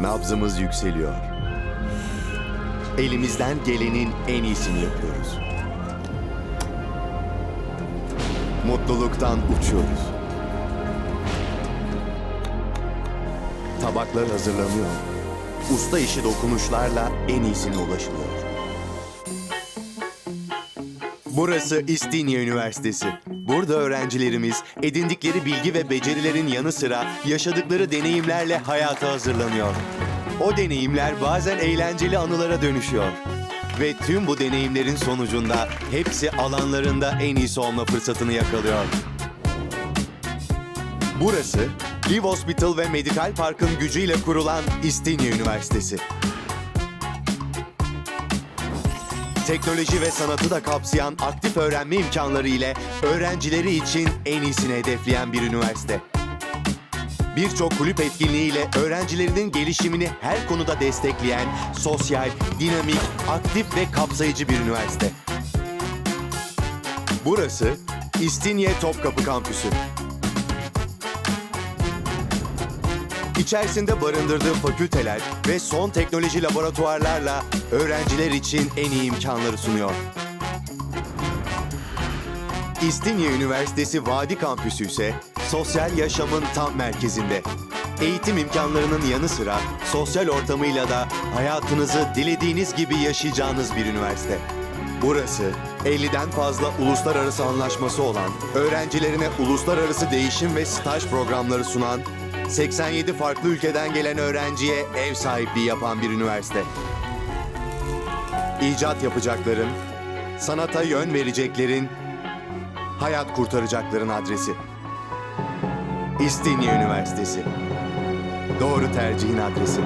Nabzımız yükseliyor. Elimizden gelenin en iyisini yapıyoruz. Mutluluktan uçuyoruz. Tabaklar hazırlanıyor. Usta işi dokunuşlarla en iyisine ulaşılıyor. Burası İstinye Üniversitesi. Burada öğrencilerimiz edindikleri bilgi ve becerilerin yanı sıra yaşadıkları deneyimlerle hayata hazırlanıyor. O deneyimler bazen eğlenceli anılara dönüşüyor. Ve tüm bu deneyimlerin sonucunda hepsi alanlarında en iyisi olma fırsatını yakalıyor. Burası Live Hospital ve Medikal Park'ın gücüyle kurulan İstinye Üniversitesi. Teknoloji ve sanatı da kapsayan aktif öğrenme imkanları ile öğrencileri için en iyisini hedefleyen bir üniversite. Birçok kulüp etkinliğiyle öğrencilerinin gelişimini her konuda destekleyen sosyal, dinamik, aktif ve kapsayıcı bir üniversite. Burası İstinye Topkapı Kampüsü. İçerisinde barındırdığı fakülteler ve son teknoloji laboratuvarlarla öğrenciler için en iyi imkanları sunuyor. İstinye Üniversitesi Vadi Kampüsü ise sosyal yaşamın tam merkezinde. Eğitim imkanlarının yanı sıra sosyal ortamıyla da hayatınızı dilediğiniz gibi yaşayacağınız bir üniversite. Burası 50'den fazla uluslararası anlaşması olan, öğrencilerine uluslararası değişim ve staj programları sunan, 87 farklı ülkeden gelen öğrenciye ev sahipliği yapan bir üniversite. İcat yapacakların, sanata yön vereceklerin, hayat kurtaracakların adresi. İstinye Üniversitesi. Doğru tercihin adresi.